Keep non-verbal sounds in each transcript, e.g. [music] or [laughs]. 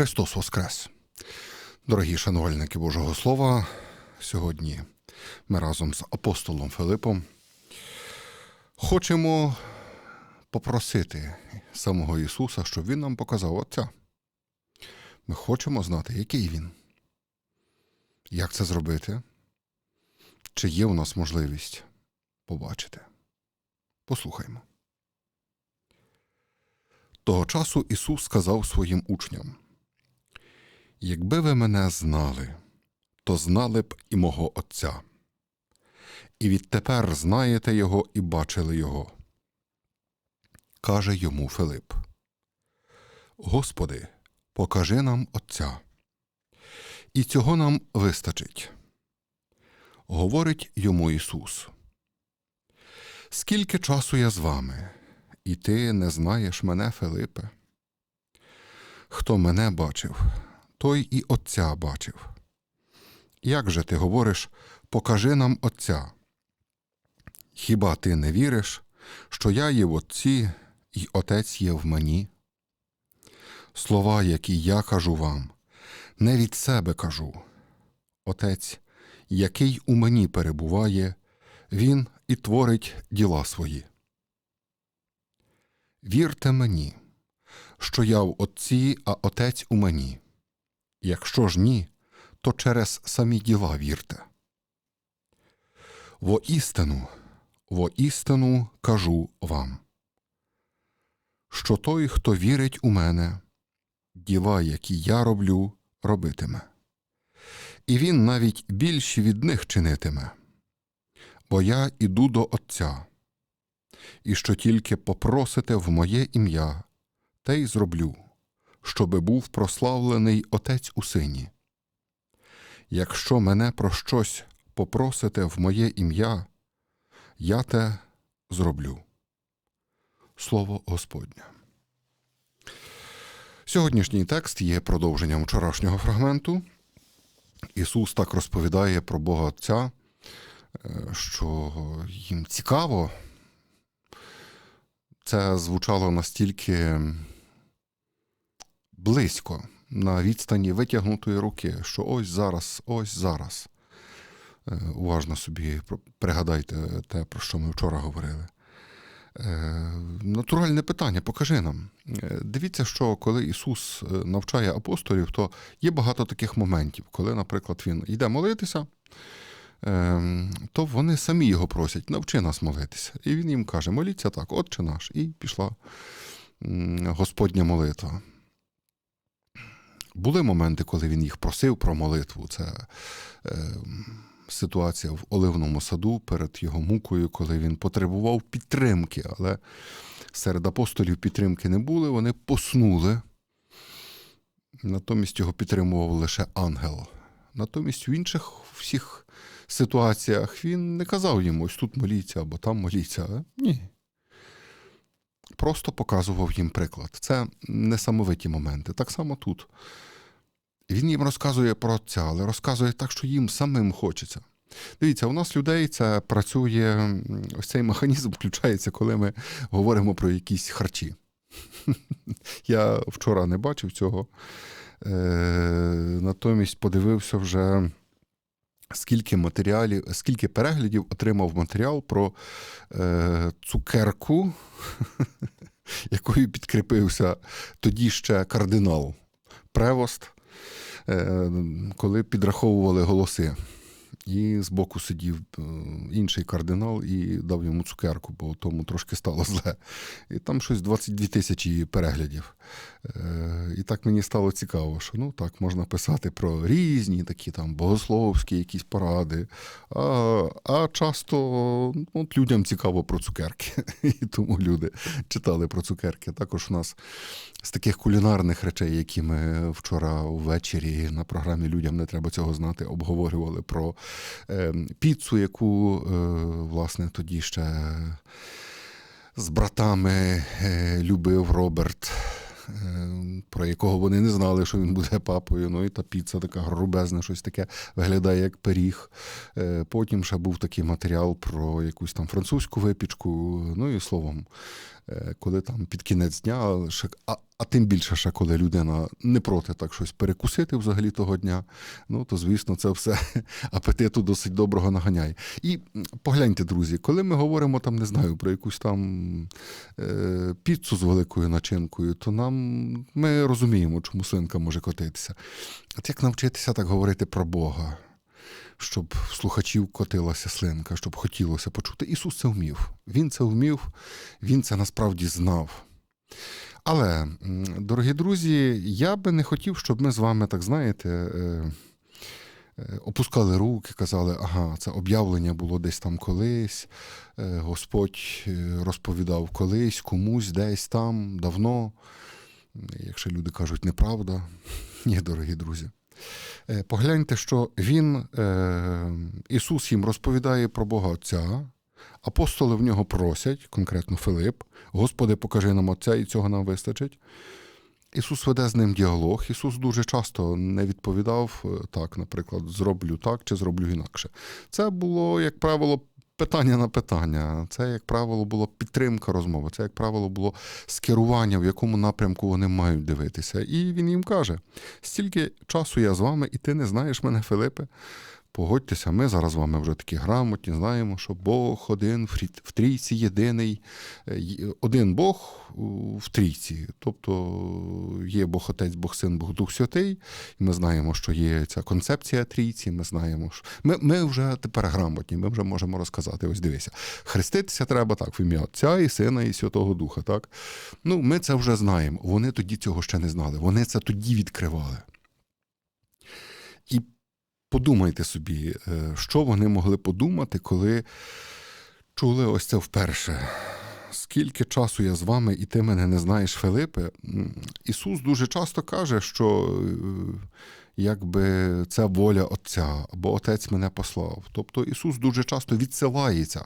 Христос Воскрес! Дорогі шанувальники Божого Слова, сьогодні ми разом з апостолом Филипом хочемо попросити самого Ісуса, щоб Він нам показав Отця. Ми хочемо знати, який Він. Як це зробити? Чи є у нас можливість побачити? Послухаймо. Того часу Ісус сказав своїм учням: Якби ви мене знали, то знали б і мого Отця. І відтепер знаєте Його і бачили Його. Каже йому Филип: Господи, покажи нам Отця. І цього нам вистачить. Говорить йому Ісус. Скільки часу я з вами, і ти не знаєш мене, Филипе? Хто мене бачив, той і Отця бачив. Як же ти говориш, покажи нам Отця? Хіба ти не віриш, що я є в Отці, і Отець є в мені? Слова, які я кажу вам, не від себе кажу. Отець, який у мені перебуває, Він і творить діла свої. Вірте мені, що я в Отці, а Отець у мені. Якщо ж ні, то через самі діла вірте. Воістину, воістину кажу вам, що той, хто вірить у мене, діла, які я роблю, робитиме, і він навіть більші від них чинитиме, бо я іду до Отця, і що тільки попросите в моє ім'я, те й зроблю, щоби був прославлений Отець у сині. Якщо мене про щось попросите в моє ім'я, я те зроблю. Слово Господнє. Сьогоднішній текст є продовженням вчорашнього фрагменту. Ісус так розповідає про Бога Отця, е, що їм цікаво. Це звучало настільки близько на відстані витягнутої руки, що ось зараз, ось зараз. Е, Уважно собі пригадайте те, про що ми вчора говорили. Е, Натуральне питання, покажи нам. Е, Дивіться, що коли Ісус навчає апостолів, то є багато таких моментів, коли, наприклад, Він йде молитися, е, то вони самі його просять, навчи нас молитися. І він їм каже: моліться так, Отче наш, і пішла Господня молитва. Були моменти, коли він їх просив про молитву. Це е, ситуація в Оливному саду перед його мукою, коли він потребував підтримки, але серед апостолів підтримки не були, вони поснули. Натомість його підтримував лише ангел. Натомість в інших всіх ситуаціях він не казав їм, ось тут моліться або там моліться. Ні. Просто показував їм приклад. Це несамовиті моменти. Так само тут. Він їм розказує про отця, але розказує так, що їм самим хочеться. Дивіться, у нас людей це працює, ось цей механізм [laughs] включається, коли ми говоримо про якісь харчі. [laughs] Я вчора не бачив цього. Е, натомість подивився вже, скільки матеріалів, скільки переглядів отримав матеріал про е, цукерку, [laughs] якою підкріпився тоді ще кардинал Превост, е, коли підраховували голоси. І збоку сидів е, інший кардинал і дав йому цукерку, бо тому трошки стало зле. І там щось 22 тисячі переглядів. Е, І так мені стало цікаво, що ну так можна писати про різні такі там богословські якісь поради. А, а часто ну, от людям цікаво про цукерки. [laughs] І тому люди читали про цукерки. Також у нас з таких кулінарних речей, які ми вчора ввечері на програмі Людям не треба цього знати, обговорювали про піцу, яку е, власне тоді ще з братами е, любив Роберт. е, Про якого вони не знали, що він буде папою. Ну і та піца така грубезна, щось таке виглядає як пиріг. Е, Потім ще був такий матеріал про якусь там французьку випічку. Ну і словом, коли там під кінець дня а, тим більше, ще коли людина не проти так щось перекусити взагалі того дня, ну то звісно, це все [laughs] апетиту досить доброго наганяє. І погляньте, друзі, коли ми говоримо там, не знаю, про якусь там е, піцу з великою начинкою, то нам ми розуміємо, чому слинка може котитися. От як навчитися так говорити про Бога? Щоб в слухачів котилася слинка, щоб хотілося почути. Ісус це вмів. Він це вмів, він це насправді знав. Але, дорогі друзі, я би не хотів, щоб ми з вами, так знаєте, е, е, опускали руки, казали, ага, це об'явлення було десь там колись, е, Господь розповідав колись, комусь, десь там, давно. Якщо люди кажуть неправда, [laughs] ні, дорогі друзі. Погляньте, що він, Ісус їм розповідає про Бога Отця, апостоли в нього просять, конкретно Филип, Господи, покажи нам Отця, і цього нам вистачить. Ісус веде з ним діалог. Ісус дуже часто не відповідав е, так, наприклад, зроблю так чи зроблю інакше. Це було, як правило, питання на питання. Це, як правило, було підтримка розмови. Це, як правило, було скерування, в якому напрямку вони мають дивитися. І він їм каже: стільки часу я з вами, і ти не знаєш мене, Филипе. Погодьтеся, ми зараз з вами вже такі грамотні, знаємо, що Бог один в трійці єдиний, Е, один Бог в трійці. Тобто є Бог Отець, Бог Син, Бог Дух Святий. І ми знаємо, що є ця концепція трійці. Ми знаємо, що ми, ми вже тепер грамотні, ми вже можемо розказати. Ось дивися, хреститися треба так в ім'я Отця і Сина, і Святого Духа. Так? Ну, ми це вже знаємо. Вони тоді цього ще не знали. Вони це тоді відкривали. І подумайте собі, е, що вони могли подумати, коли чули ось це вперше. Скільки часу я з вами, і ти мене не знаєш, Филипе? Ісус дуже часто каже, що е, якби це воля Отця, або Отець мене послав. Тобто Ісус дуже часто відсилається.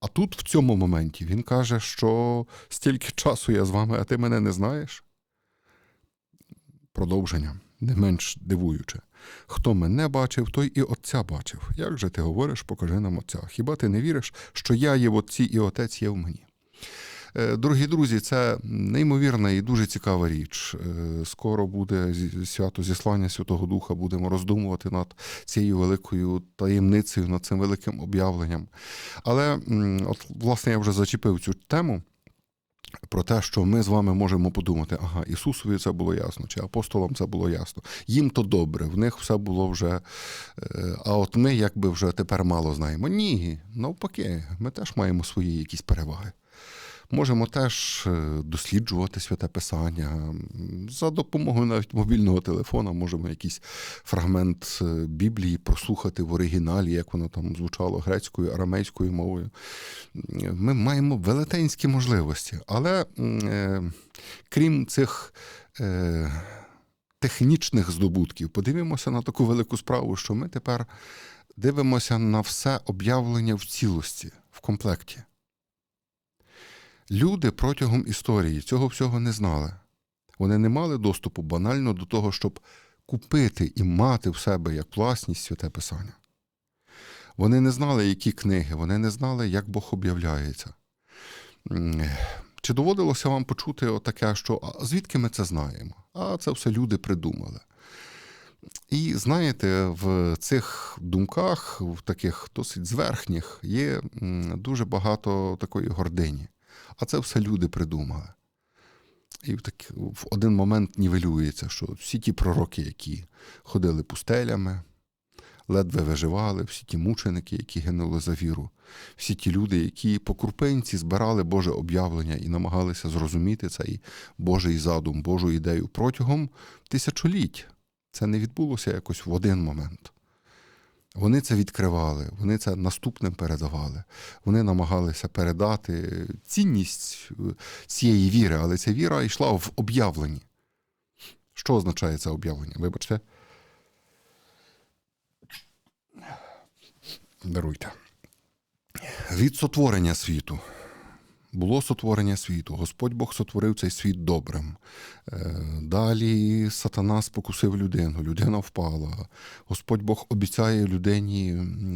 А тут, в цьому моменті, Він каже, що стільки часу я з вами, а ти мене не знаєш. Продовження, не менш дивуюче. Хто мене бачив, той і Отця бачив. Як же ти говориш, покажи нам Отця? Хіба ти не віриш, що я є в Отці і Отець є в мені? Е, Дорогі друзі, це неймовірна і дуже цікава річ. Е, Скоро буде свято зіслання Святого Духа, будемо роздумувати над цією великою таємницею, над цим великим об'явленням. Але, от, власне, я вже зачепив цю тему про те, що ми з вами можемо подумати, ага, Ісусові це було ясно, чи апостолам це було ясно. Їм то добре, в них все було вже. е, А от ми якби вже тепер мало знаємо. Ні, навпаки, ми теж маємо свої якісь переваги. Можемо теж е, досліджувати святе писання. За допомогою навіть мобільного телефона можемо якийсь фрагмент е, Біблії прослухати в оригіналі, як воно там звучало грецькою, арамейською мовою. Ми маємо велетенські можливості. Але е, крім цих е, технічних здобутків, подивимося на таку велику справу, що ми тепер дивимося на все об'явлення в цілості, в комплекті. Люди протягом історії цього всього не знали. Вони не мали доступу банально до того, щоб купити і мати в себе як власність святе писання. Вони не знали, які книги, вони не знали, як Бог об'являється. Чи доводилося вам почути отаке, що а звідки ми це знаємо? А це все люди придумали. І знаєте, в цих думках, в таких досить зверхніх, є дуже багато такої гордині. А це все люди придумали. І так, в один момент нівелюється, що всі ті пророки, які ходили пустелями, ледве виживали, всі ті мученики, які гинули за віру, всі ті люди, які по крупинці збирали Боже об'явлення і намагалися зрозуміти цей Божий задум, Божу ідею протягом тисячоліть. Це не відбулося якось в один момент. Вони це відкривали, вони це наступним передавали. Вони намагалися передати цінність е, цієї віри, але ця віра йшла в об'явленні. Що означає це об'явлення? Вибачте. Даруйте. Від сотворення світу було сотворення світу. Господь Бог сотворив цей світ добрим. Е, Далі сатана спокусив людину, людина впала. Господь Бог обіцяє людині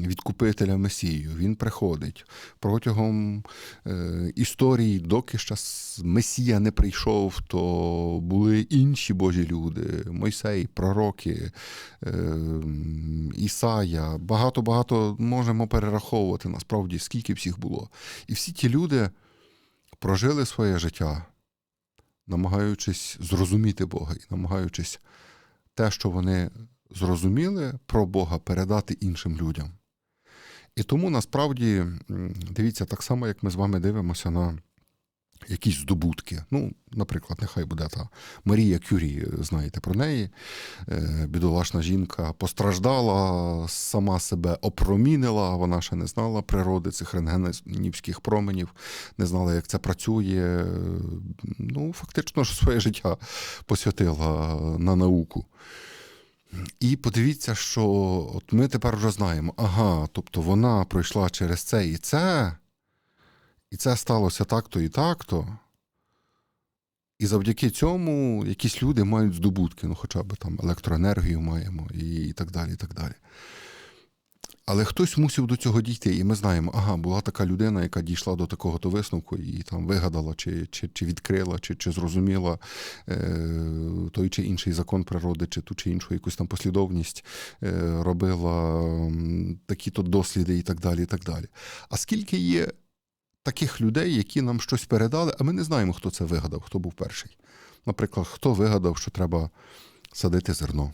відкупителя Месію. Він приходить протягом е, історії, доки ще Месія не прийшов, то були інші Божі люди, Мойсей, пророки, е, Ісая. Багато-багато можемо перераховувати насправді, скільки всіх було. І всі ті люди прожили своє життя, намагаючись зрозуміти Бога і намагаючись те, що вони зрозуміли про Бога, передати іншим людям. І тому насправді, дивіться, так само, як ми з вами дивимося на якісь здобутки. Ну, наприклад, нехай буде та Марія Кюрі, знаєте про неї. Е, Бідолашна жінка постраждала, сама себе опромінила, вона ще не знала природи цих рентгенівських променів, не знала, як це працює. Ну, фактично, своє життя посвятила на науку. І подивіться, що от ми тепер вже знаємо, ага, тобто вона пройшла через це і це, і це сталося так-то і так-то. І завдяки цьому якісь люди мають здобутки, ну хоча б там електроенергію маємо і, так далі. і так далі. Але хтось мусив до цього дійти, і ми знаємо, ага, була така людина, яка дійшла до такого то висновку і там вигадала, чи, чи, чи відкрила, чи, чи зрозуміла е, той чи інший закон природи, чи ту чи іншу якусь там послідовність, е, робила м, такі-то досліди і так далі. і так далі. А скільки є таких людей, які нам щось передали, а ми не знаємо, хто це вигадав, хто був перший. Наприклад, хто вигадав, що треба садити зерно.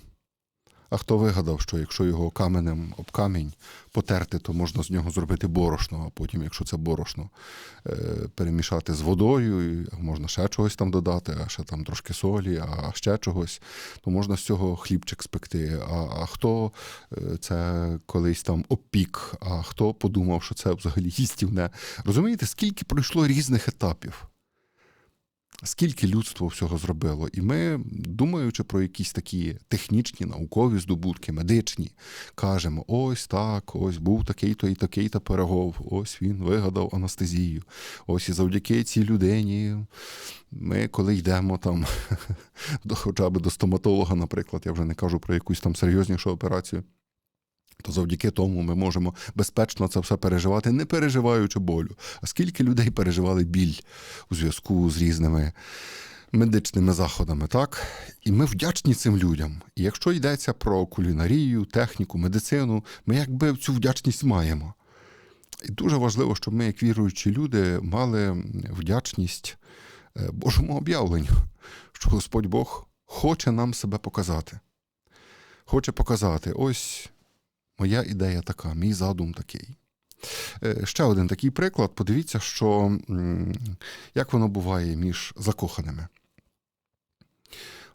А хто вигадав, що якщо його каменем об камінь потерти, то можна з нього зробити борошно, а потім, якщо це борошно, е, перемішати з водою, можна ще чогось там додати, а ще там трошки солі, а ще чогось, то можна з цього хлібчик спекти. А, а хто е, це колись там опік, а хто подумав, що це взагалі їстівне. Розумієте, скільки пройшло різних етапів? Скільки людство всього зробило, і ми, думаючи про якісь такі технічні, наукові здобутки, медичні, кажемо: ось так, ось був такий-то і такий-то перегов, ось він вигадав анестезію. Ось і завдяки цій людині. Ми, коли йдемо там [laughs] до хоча б до стоматолога, наприклад, я вже не кажу про якусь там серйознішу операцію. То завдяки тому ми можемо безпечно це все переживати, не переживаючи болю. А скільки людей переживали біль у зв'язку з різними медичними заходами, так? І ми вдячні цим людям. І якщо йдеться про кулінарію, техніку, медицину, ми якби цю вдячність маємо. І дуже важливо, щоб ми, як віруючі люди, мали вдячність е, Божому об'явленню, що Господь Бог хоче нам себе показати. Хоче показати, ось моя ідея така, мій задум такий. Е, Ще один такий приклад. Подивіться, що як воно буває між закоханими.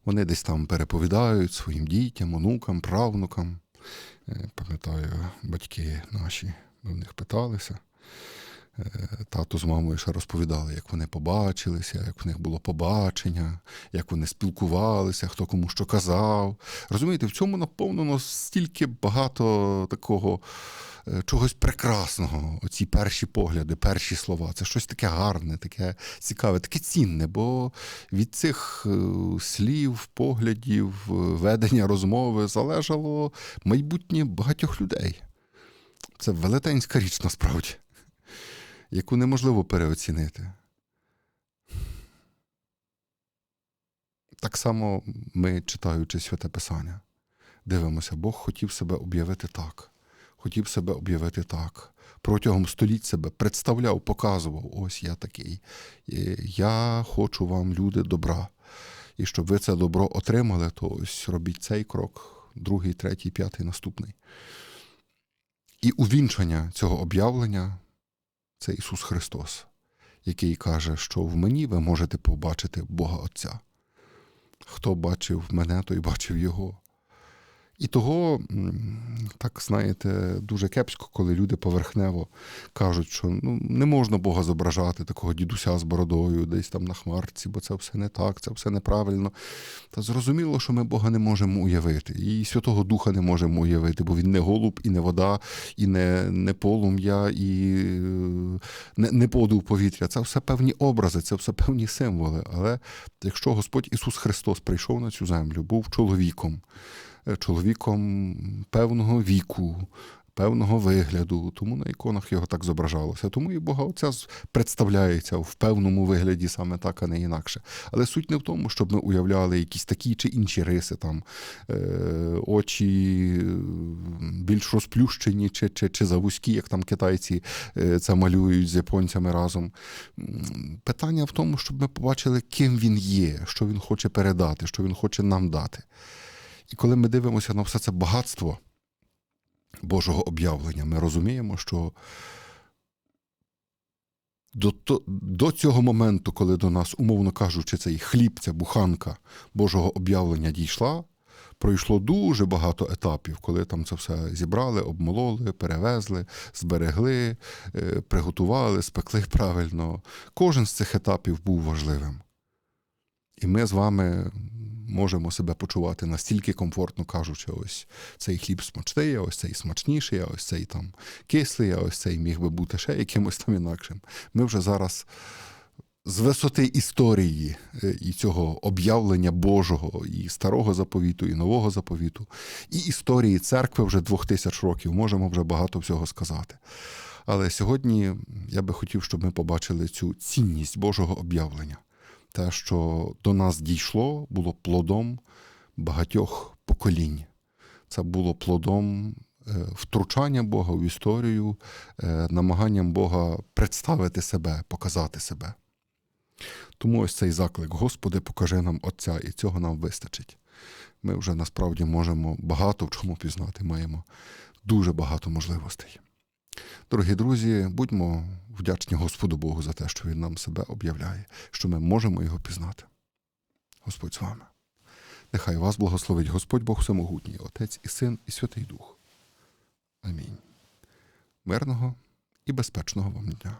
Вони десь там переповідають своїм дітям, онукам, правнукам. Е, Пам'ятаю, батьки наші до них питалися. Тато з мамою ще розповідали, як вони побачилися, як в них було побачення, як вони спілкувалися, хто кому що казав. Розумієте, в цьому наповнено стільки багато такого е, чогось прекрасного. Оці перші погляди, перші слова. Це щось таке гарне, таке цікаве, таке цінне, бо від цих е, слів, поглядів, е, ведення розмови залежало майбутнє багатьох людей. Це велетенська річ насправді яку неможливо переоцінити. Так само ми, читаючи святе Писання, дивимося, Бог хотів себе об'явити так, хотів себе об'явити так. Протягом століть себе представляв, показував: ось я такий. Я хочу вам, люди, добра. І щоб ви це добро отримали, то ось робіть цей крок, другий, третій, п'ятий, наступний. І увінчання цього об'явлення це Ісус Христос, який каже, що в мені ви можете побачити Бога Отця. Хто бачив мене, той бачив Його. І того, так знаєте, дуже кепсько, коли люди поверхнево кажуть, що ну, не можна Бога зображати, такого дідуся з бородою, десь там на хмарці, бо це все не так, це все неправильно. Та зрозуміло, що ми Бога не можемо уявити, і Святого Духа не можемо уявити, бо він не голуб, і не вода, і не, не полум'я, і е, не, не подув повітря. Це все певні образи, це все певні символи. Але якщо Господь Ісус Христос прийшов на цю землю, був чоловіком, чоловіком певного віку, певного вигляду, тому на іконах його так зображалося. Тому і Бога Отця представляється в певному вигляді саме так, а не інакше. Але суть не в тому, щоб ми уявляли якісь такі чи інші риси, там е, очі е, більш розплющені чи, чи, чи завузькі, як там китайці е, це малюють з японцями разом. Питання в тому, щоб ми побачили, ким він є, що він хоче передати, що він хоче нам дати. І коли ми дивимося на все це багатство Божого об'явлення, ми розуміємо, що до, до цього моменту, коли до нас, умовно кажучи, цей хліб, ця буханка Божого об'явлення дійшла, пройшло дуже багато етапів, коли там це все зібрали, обмололи, перевезли, зберегли, е, приготували, спекли [laughs] правильно. Кожен з цих етапів був важливим. І ми з вами можемо себе почувати настільки комфортно, кажучи, ось цей хліб смачний, а ось цей смачніший, а ось цей там кислий, а ось цей міг би бути ще якимось там інакшим. Ми вже зараз з висоти історії е, і цього об'явлення Божого, і старого заповіту, і нового заповіту, і історії церкви вже двох тисяч років можемо вже багато всього сказати. Але сьогодні я би хотів, щоб ми побачили цю цінність Божого об'явлення. Те, що до нас дійшло, було плодом багатьох поколінь. Це було плодом е, втручання Бога в історію, е, намаганням Бога представити себе, показати себе. Тому ось цей заклик: Господи, покажи нам Отця, і цього нам вистачить. Ми вже насправді можемо багато в чому пізнати, маємо дуже багато можливостей. Дорогі друзі, будьмо вдячні Господу Богу за те, що Він нам себе об'являє, що ми можемо його пізнати. Господь з вами. Нехай вас благословить Господь Бог Всемогутній, Отець і Син, і Святий Дух. Амінь. Мирного і безпечного вам дня.